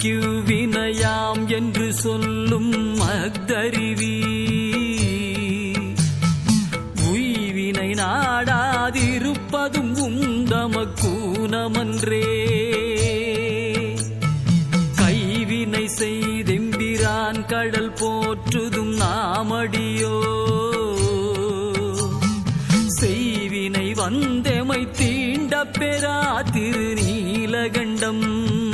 வினைக்கு வினையாம் என்று சொல்லும் மக்தறிவி உய்வினை நாடாதிருப்பதும் உந்தமக்கூனமன்றே கைவினை செய்தெம்பிரான் கடல் போற்றுதும் நாமடியோ. செய்வினை வந்தெமை தீண்ட பெறா திருநீலகண்டம்.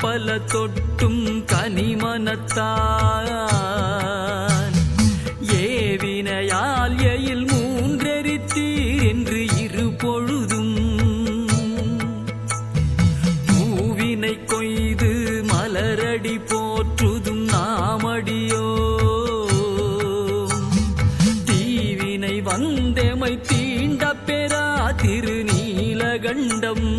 பல தொட்டும் கனிமனத்தான் ஏவினையால் எயில் மூன்றெரித்தீர் என்று இரு பொழுதும். பூவினை கொய்து மலரடி போற்றுதும் நாமடியோ. தீவினை வந்தெமை தீண்ட பெறா திருநீலகண்டம்.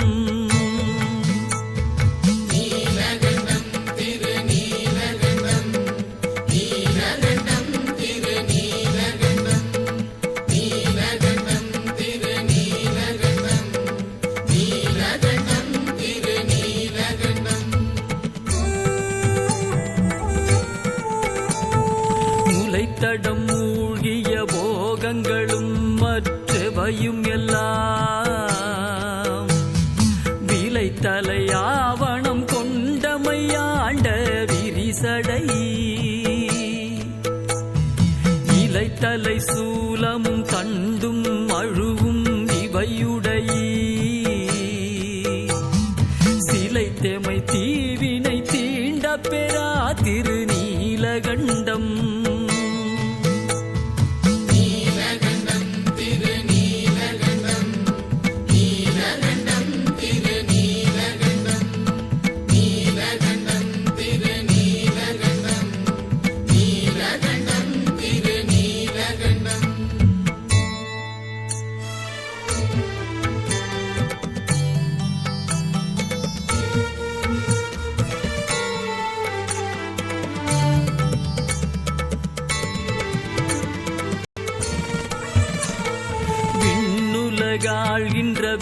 தடம் மூழ்கிய போகங்களும் மற்றவையும் எல்லாம். விலை தலையாவணம் கொண்டமையாண்ட விரிசடை. இலைத்தலை சூலமும் தண்டும் அழுவும் இவையுடை. சிலை தெமை தீவினை தீண்ட பெறா திருநீலகண்டம்.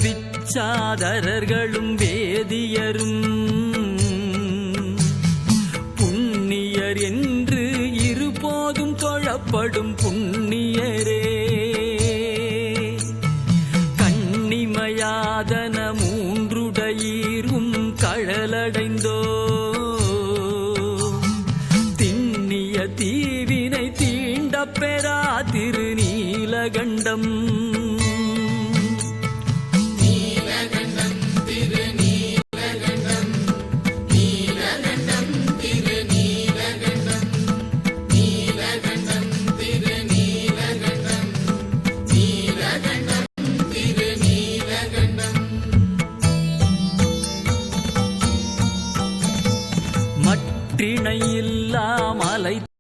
பிச்சாதரர்களும் வேதியரும். புண்ணியர் என்று இருபோதும் தொழப்படும் புண்ணியரே. கண்ணிமையாதன மூன்றுடையீரும் கழலடைந்தோ. திண்ணிய தீவினை தீண்ட பெறா திருநீலகண்டம். மற்றிணை இல்லா மலை